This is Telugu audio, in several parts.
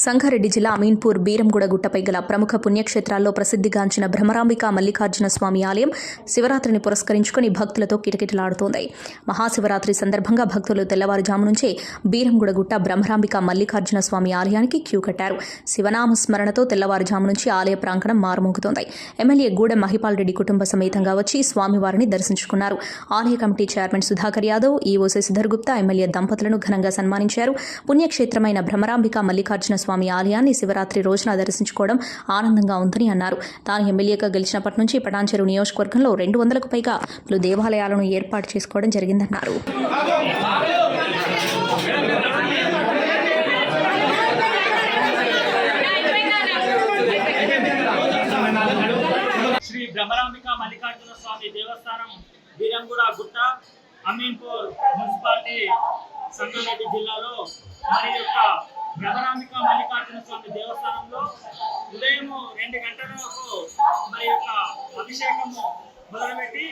సంగారెడ్డి జిల్లా అమీన్పూర్ బీరంగూడ గుట్టపై గల ప్రముఖ పుణ్యక్షేత్రాల్లో ప్రసిద్ధిగాంచిన భ్రమరాంబిక మల్లికార్జున స్వామి ఆలయం శివరాత్రిని పురస్కరించుకుని భక్తులతో కిటకిటలాడుతోంది. మహాశివరాత్రి సందర్భంగా భక్తులు తెల్లవారుజాము నుంచే బీరంగూడ గుట్ట భ్రమరాంబిక మల్లికార్జున స్వామి ఆలయానికి క్యూ కట్టారు. శివనామ స్మరణతో తెల్లవారుజాము నుంచి ఆలయ ప్రాంగణం మారుమోగుతోంది. ఎమ్మెల్యే గూడెం మహిపాల్ రెడ్డి కుటుంబ సమేతంగా వచ్చి స్వామివారిని దర్శించుకున్నారు. ఆలయ committee chairman Sudhakar Yadav EO Sasidhar Gupta MLA దంపతులను ఘనంగా సన్మానించారు. పుణ్యక్షేత్రమైన భ్రమరాంబిక మల్లికార్జున స్వామి ఆలయాన్ని శివరాత్రి రోజున దర్శించుకోవడం ఆనందంగా ఉందని అన్నారు. తాను ఎమ్మెల్యేగా గెలిచినప్పటి నుంచి పటాన్చెరు నియోజకవర్గంలో రెండు వందలకు పైగా పలు దేవాలయాలను ఏర్పాటు చేసుకోవడం జరిగిందన్నారు. శ్రీ బ్రహ్మరాంబిక మల్లికార్జున స్వామి దేవస్థానం బీరంగూడ గుట్ట అమీన్పూర్ మున్సిపాలిటీ సంగారెడ్డి జిల్లాలో మరి యొక్క బ్రహ్మరాంబిక మల్లికార్జున స్వామి దేవస్థానంలో ఉదయం రెండు గంటలకు మరి యొక్క అభిషేకము మొదలుపెట్టి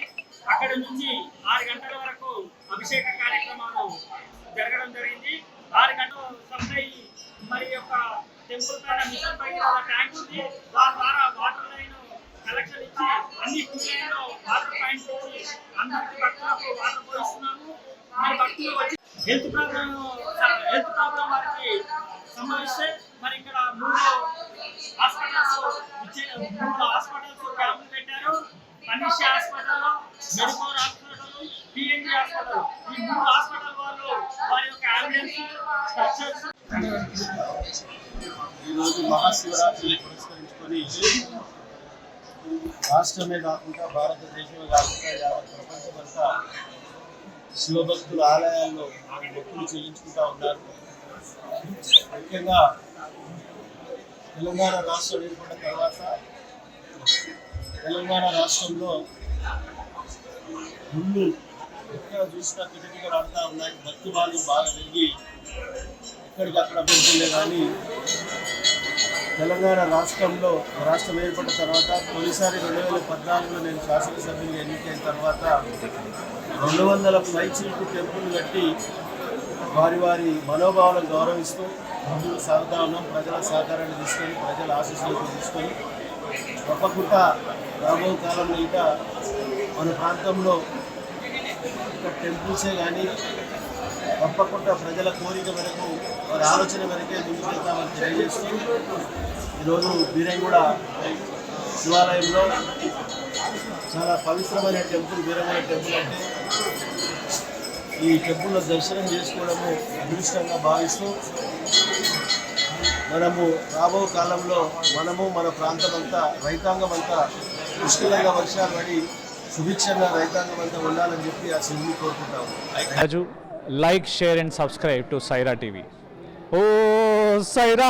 అక్కడ నుంచి ఆరు గంటల వరకు అభిషేక కార్యక్రమాలు జరగడం జరిగింది. ఆరు గంటలు సప్లై మరి యొక్క టెంపుల్ పైన మిషన్ పైన ట్యాంక్ ఉంది. దాని ద్వారా వాటర్ లైన్ కలెక్షన్ ఇచ్చి అన్ని కుటీలో వాటర్ పాయింట్స్ ఇచ్చి అందరికి భక్తులకు వాటర్ పోయిస్తున్నాము. మరి భక్తులు వచ్చి హెల్త్ ప్రాబ్లం హెల్త్ ప్రాబ్లం వారికి సంభవిస్తే మరి ఇక్కడ మూడు హాస్పిటల్స్ ఇచ్చే మూడు హాస్పిటల్స్ క్యాంపులు పెట్టారు Kanishi hospital Medicover hospital PNG hospital ఈ మూడు హాస్పిటల్ వాళ్ళు వారి యొక్క అంబులెన్స్ స్ట్రక్చర్స్ ఈరోజు మహాశివరాత్రిని పురస్కరించుకొని రాష్ట్రమే కాకుండా భారతదేశమే కాకుండా యావత్ ప్రపంచమంతా శివభక్తుల ఆలయాల్లో భక్తులు చెల్లించుకుంటా ఉన్నారు ముఖ్యంగా తెలంగాణ రాష్ట్రం ఏర్పడిన తర్వాత తెలంగాణ రాష్ట్రంలో ముందు ఎక్కడ చూసినా కిటకిటలు ఆడుతూ ఉన్నాయి భక్తి వాళ్ళు బాగా పెరిగి ఎక్కడికక్కడ పెరుగుతుండే కానీ తెలంగాణ రాష్ట్రంలో రాష్ట్రం ఏర్పడిన తర్వాత తొలిసారి రెండు వేల పద్నాలుగులో నేను శాసనసభ్యులుగా ఎన్నికైన తర్వాత రెండు వందల పైచీలకు టెంపుల్ కట్టి వారి వారి మనోభావాలను గౌరవిస్తూ ముందుకు సాగుతా ఉన్నాం ప్రజల సహకారాన్ని తీసుకొని ప్రజల ఆశీస్సులను తీసుకొని తప్పకుండా రాబో కాలంలో ఇంకా మన ప్రాంతంలో ఒక టెంపుల్సే కానీ తప్పకుండా ప్రజల కోరిక మేరకు వారి ఆలోచన మేరకే ముందుకు వెళ్తామని తెలియజేస్తూ ఈరోజు బీరంగూడ శివాలయంలో చాలా పవిత్రమైన టెంపుల్ బీరంగూడ టెంపుల్ అంటే ఈ టెంపుల్లో దర్శనం చేసుకోవడము అదృష్టంగా భావిస్తూ మనము రాబో కాలంలో మనము మన ప్రాంతం అంతా రైతాంగం అంతా పుష్కలంగా వర్షాలు పడి సుభిక్షంగా రైతాంగం అంతా ఉండాలని చెప్పి ఆ శివుని కోరుకుంటాము. Raju like share and subscribe to Saira TV. Oh Sye Raa!